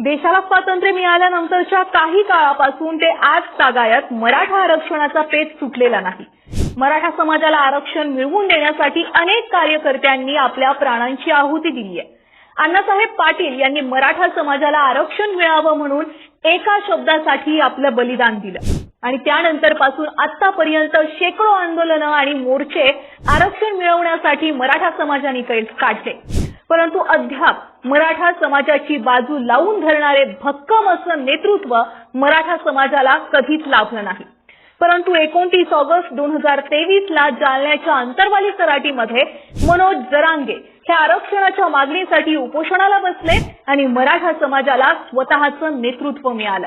देशाला स्वातंत्र्य मिळाल्यानंतरच्या काही काळापासून ते आज तागायत मराठा आरक्षणाचा पेच सुटलेला नाही. मराठा समाजाला आरक्षण मिळवून देण्यासाठी अनेक कार्यकर्त्यांनी आपल्या प्राणांची आहुती दिली आहे. अण्णासाहेब पाटील यांनी मराठा समाजाला आरक्षण मिळावं म्हणून एका शब्दासाठी आपलं बलिदान दिलं. आणि त्यानंतरपासून आतापर्यंत शेकडो आंदोलनं आणि मोर्चे आरक्षण मिळवण्यासाठी मराठा समाजाने काढले. परंतु अद्याप मराठा समाजाची बाजू लावून धरणारे भक्कम असं नेतृत्व मराठा समाजाला कधीच लाभलं नाही. परंतु एकोणतीस ऑगस्ट दोन हजार तेवीस ला जालन्याच्या अंतरवाली तराटीमध्ये मनोज जरांगे हे आरक्षणाच्या मागणीसाठी उपोषणाला बसले आणि मराठा समाजाला स्वतःचं नेतृत्व मिळालं.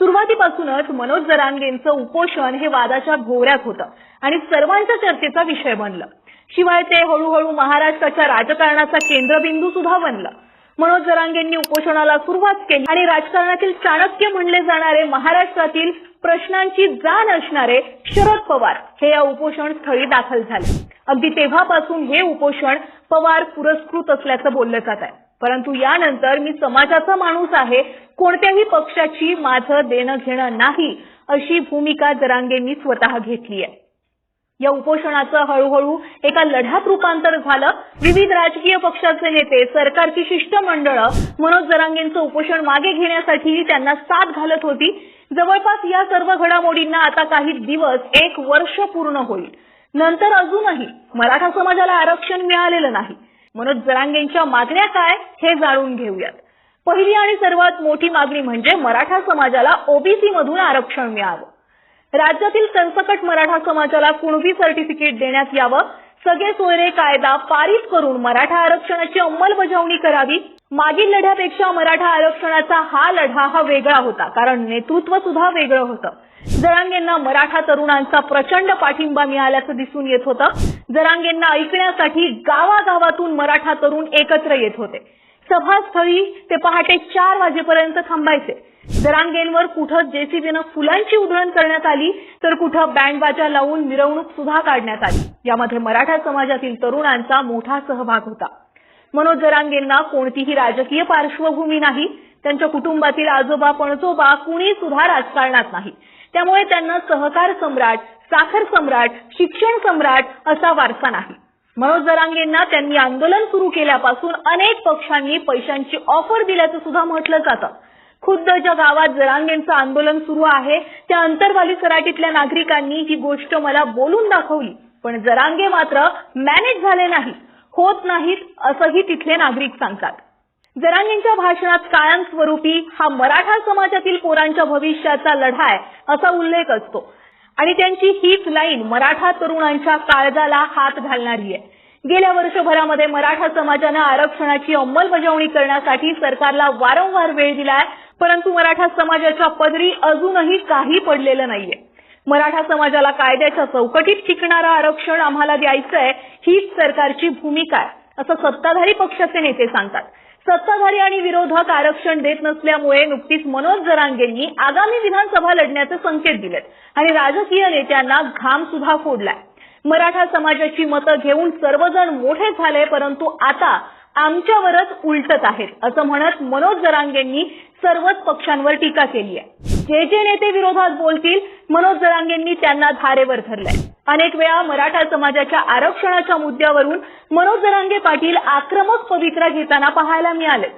सुरुवातीपासूनच मनोज जरांगेंचं उपोषण हे वादाच्या भोवऱ्यात होतं आणि सर्वांच्या चर्चेचा विषय बनलं. शिवाय ते हळूहळू महाराष्ट्राच्या राजकारणाचा केंद्रबिंदू सुद्धा बनलं. मनोज जरांगेंनी उपोषणाला सुरुवात केली आणि राजकारणातील चाणक्य म्हणले जाणारे महाराष्ट्रातील प्रश्नांची जाण असणारे शरद पवार हे या उपोषण स्थळी दाखल झाले. अगदी तेव्हापासून हे उपोषण पवार पुरस्कृत असल्याचं बोललं जात आहे. परंतु यानंतर मी समाजाचा माणूस आहे कोणत्याही पक्षाची माझं देणं घेणं नाही अशी भूमिका जरांगेंनी स्वतः घेतली आहे. या उपोषणाचं हळूहळू एका लढ्यात रूपांतर झालं. विविध राजकीय पक्षाचे नेते सरकारची शिष्टमंडळं मनोज जरांगेंचं उपोषण मागे घेण्यासाठी त्यांना साथ घालत होती. जवळपास या सर्व घडामोडींना आता काही दिवस एक वर्ष पूर्ण होईल. नंतर अजूनही मराठा समाजाला आरक्षण मिळालेलं नाही. मनोज जरांगेंच्या मागण्या काय हे जाणून घेऊयात. पहिली आणि सर्वात मोठी मागणी म्हणजे मराठा समाजाला ओबीसी मधून आरक्षण मिळावं. राज्यातील सरसकट मराठा समाजाला कुणबी सर्टिफिकेट देण्यात यावं? सगळे सोयरे कायदा पारित करून मराठा आरक्षणाची अंमलबजावणी करावी? मागील लढ्यापेक्षा मराठा आरक्षणाचा हा लढा हा वेगळा होता कारण नेतृत्व सुद्धा वेगळं होतं. जरांगेंना मराठा तरुणांचा प्रचंड पाठिंबा मिळाल्याचं दिसून येत होतं. जरांगेंना ऐकण्यासाठी गावागावातून मराठा तरुण एकत्र येत होते. सभास्थळी ते पहाटे चार वाजेपर्यंत थांबायचे. जरांगेंवर कुठं जेसीबीनं फुलांची उधळण करण्यात आली तर कुठं बँड बाजा लावून मिरवणूक सुद्धा काढण्यात आली. यामध्ये मराठा समाजातील तरुणांचा मोठा सहभाग होता. मनोज जरांगेंना कोणतीही राजकीय पार्श्वभूमी नाही त्यांच्या कुटुंबातील आजोबा पणजोबा कुणी सुद्धा राजकारणात नाही. त्यामुळे त्यांना सहकार सम्राट साखर सम्राट शिक्षण सम्राट असा वारसा नाही. मनोज जरांगेंना त्यांनी आंदोलन सुरू केल्यापासून अनेक पक्षांनी पैशांची ऑफर दिल्याचं सुद्धा म्हटलं जातं. खुद्द ज्या गावात जरांगेंचं आंदोलन सुरू आहे. त्या अंतरवाली सराटीतल्या नागरिकांनी ही गोष्ट मला बोलून दाखवली. पण जरांगे मात्र मॅनेज झाले नाही होत नाहीत असंही तिथले नागरिक सांगतात. जरांगेंच्या भाषणात कायमस्वरूपी हा मराठा समाजातील पोरांच्या भविष्याचा लढा आहे असा उल्लेख असतो. आणि त्यांची हीच लाईन मराठा तरुणांच्या काळजाला हात घालणारी आहे. गेल्या वर्षभरामध्ये मराठा समाजानं आरक्षणाची अंमलबजावणी करण्यासाठी सरकारला वारंवार वेळ दिलाय. परंतु मराठा समाजाच्या पदरी अजूनही काही पडलेलं नाहीये. मराठा समाजाला कायद्याच्या चौकटीत टिकणारं आरक्षण आम्हाला द्यायचंय हीच सरकारची भूमिका आहे असं सत्ताधारी पक्षाचे नेते सांगतात. सत्ताधारी आणि विरोधक आरक्षण देत नसल्यामुळे नुकतीच मनोज जरांगेंनी आगामी विधानसभा लढण्याचे संकेत दिलेत आणि राजकीय नेत्यांना घाम सुद्धा फोडलाय. मराठा समाजाची मतं घेऊन सर्वजण मोठे झाले परंतु आता आमच्यावरच उलटत आहेत असं म्हणत मनोज जरांगेंनी सर्वच पक्षांवर टीका केली आहे. जे जे नेते विरोधात बोलतील मनोज जरांगेंनी त्यांना धारेवर धरलंय. अनेक वेळा मराठा समाजाच्या आरक्षणाच्या मुद्द्यावरून मनोज जरांगे पाटील आक्रमक पवित्रा घेताना पाहायला मिळालेत.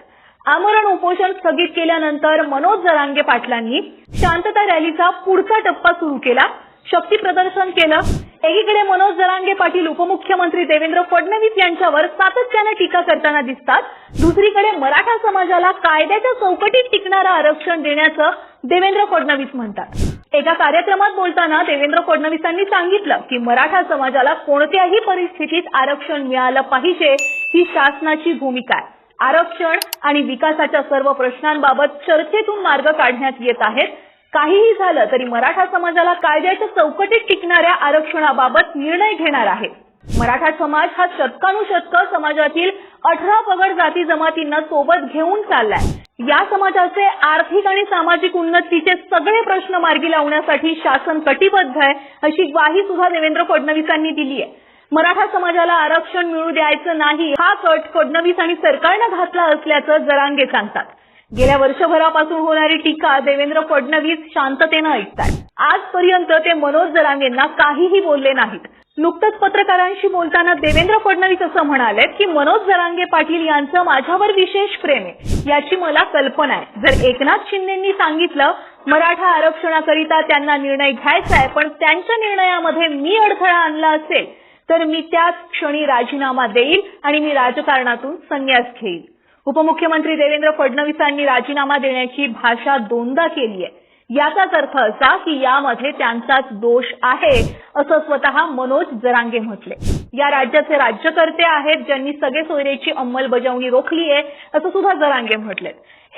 आमरण उपोषण स्थगित केल्यानंतर मनोज जरांगे पाटलांनी शांतता रॅलीचा पुढचा टप्पा सुरू केला शक्ती प्रदर्शन केलं एकीकडे मनोज जरांगे पाटील उपमुख्यमंत्री देवेंद्र फडणवीस यांच्यावर सातत्याने टीका करताना दिसतात. दुसरीकडे मराठा समाजाला कायद्याच्या चौकटीत टिकणारं आरक्षण देण्याचं देवेंद्र फडणवीस म्हणतात. एका कार्यक्रमात बोलताना देवेंद्र फडणवीसांनी सांगितलं की मराठा समाजाला कोणत्याही परिस्थितीत आरक्षण मिळालं पाहिजे ही शासनाची भूमिका आहे. आरक्षण आणि विकासाच्या सर्व प्रश्नांबाबत चर्चेतून मार्ग काढण्यात येत आहेत. काहीही झालं तरी मराठा समाजाला कायद्याच्या चौकटीत टिकणाऱ्या आरक्षणाबाबत निर्णय घेणार आहे. मराठा समाज हा शतकानुशतक समाजातील अठरा पगड जाती जमातींना सोबत घेऊन चाललाय. या समाजाचे आर्थिक आणि सामाजिक उन्नतीचे सगळे प्रश्न मार्गी लावण्यासाठी शासन कटिबद्ध आहे अशी ग्वाही सुद्धा देवेंद्र फडणवीसांनी दिली आहे. मराठा समाजाला आरक्षण मिळू द्यायचं नाही हा कट फडणवीस आणि सरकारनं घातला असल्याचं जरांगे सांगतात. गेल्या वर्षभरापासून होणारी टीका देवेंद्र फडणवीस शांततेनं ऐकतात आजपर्यंत ते मनोज जरांगेंना काहीही बोलले नाहीत. नुकतंच पत्रकारांशी बोलताना देवेंद्र फडणवीस असं म्हणाले की मनोज जरांगे पाटील यांचं माझ्यावर विशेष प्रेम आहे याची मला कल्पना आहे. जर एकनाथ शिंदेंनी सांगितलं मराठा आरक्षणाकरिता त्यांना निर्णय घ्यायचा आहे पण त्यांच्या निर्णयामध्ये मी अडथळा आणला असेल तर मी त्याच क्षणी राजीनामा देईल आणि मी राजकारणातून संन्यास घेईल. उपमुख्यमंत्री देवेंद्र फडणवीसांनी राजीनामा देण्याची भाषा दोनदा केली आहे. याचाच अर्थ असा की यामध्ये त्यांचाच दोष आहे असं स्वतः मनोज जरांगे म्हटले. या राज्याचे राज्यकर्ते आहेत ज्यांनी सगळे सोयरेची अंमलबजावणी रोखली आहे असं सुद्धा जरांगे म्हटले.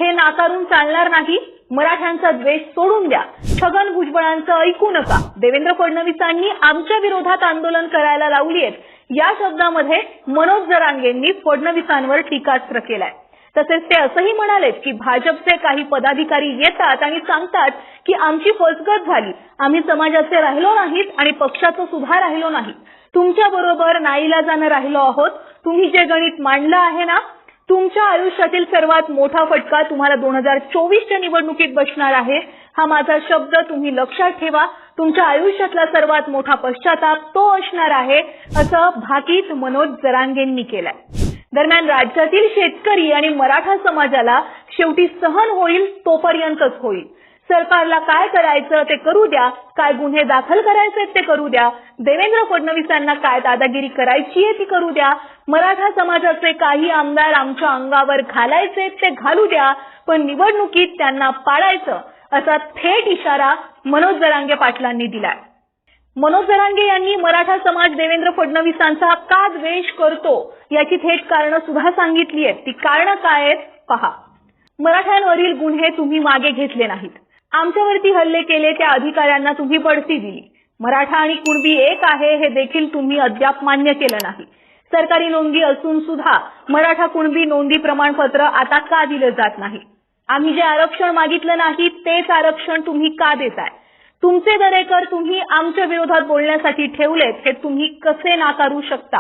हे नाकारून चालणार नाही मराठ्यांचा द्वेष सोडून द्या. छगन भुजबळांचं ऐकू नका. देवेंद्र फडणवीसांनी आमच्या विरोधात आंदोलन करायला लावली आहेत. या शब्दामध्ये मनोज जरांगेंनी फडणवीसांवर टीकास्त्र केलाय. तसेच ते असंही म्हणालेत की भाजपचे काही पदाधिकारी येतात आणि सांगतात की आमची फसगत झाली. आम्ही समाजाचे राहिलो नाहीत आणि पक्षाचं सुद्धा राहिलो नाही. तुमच्या बरोबर नाईलाजानं राहिलो आहोत. तुम्ही जे गणित मांडलं आहे ना तुमच्या आयुष्यातील सर्वात मोठा फटका तुम्हाला दोन हजार चोवीसच्या निवडणुकीत बसणार आहे. हा माझा शब्द तुम्ही लक्षात ठेवा. तुमच्या आयुष्यातला सर्वात मोठा पश्चाताप तो असणार आहे असं भाकीत मनोज जरांगेंनी केलंय. दरम्यान राज्यातील शेतकरी आणि मराठा समाजाला शेवटी सहन होईल तोपर्यंतच होईल. सरकारला काय करायचं ते करू द्या काय गुन्हे दाखल करायचे ते करू द्या. देवेंद्र फडणवीसांना काय दादागिरी करायची आहे ती करू द्या. मराठा समाजाचे काही आमदार आमच्या अंगावर घालायचे ते घालू द्या. पण निवडणुकीत त्यांना पाळायचं असा थेट इशारा मनोज जरांगे पाटलांनी दिलाय. मनोज जरांगे यांनी मराठा समाज देवेंद्र फडणवीसांचा का द्वेष करतो याची थेट कारणं सुद्धा सांगितली आहेत ती कारणं काय आहेत? पहा. मराठ्यांवरील गुन्हे तुम्ही मागे घेतले नाहीत. आमच्यावरती हल्ले केले त्या अधिकाऱ्यांना तुम्ही बढती दिली. मराठा आणि कुणबी एक आहे हे देखील तुम्ही अद्याप मान्य केलं नाही. सरकारी नोंदी असून सुद्धा मराठा कुणबी नोंदी प्रमाणपत्र आता का दिलं जात नाही? आम्ही जे आरक्षण मागितलं नाही तेच आरक्षण तुम्ही का देताय? तुमचे दरेकर तुम्ही आमच्या विरोधात बोलण्यासाठी ठेवलेत हे तुम्ही कसे नाकारू शकता?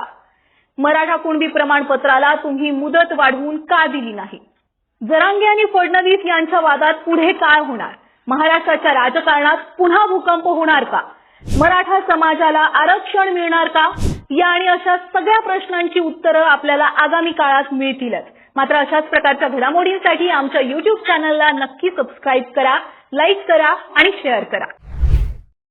मराठा कुणबी प्रमाणपत्राला तुम्ही मुदत वाढवून का दिली नाही? जरांगे आणि फडणवीस यांच्या वादात पुढे काय होणार? महाराष्ट्राच्या राजकारणात पुन्हा भूकंप होणार का? मराठा समाजाला आरक्षण मिळणार का? या आणि अशा सगळ्या प्रश्नांची उत्तरं आपल्याला आगामी काळात मिळतीलच. मात्र अशाच प्रकारच्या घडामोडींसाठी आमच्या युट्यूब चॅनलला नक्की सबस्क्राईब करा लाईक करा आणि शेअर करा.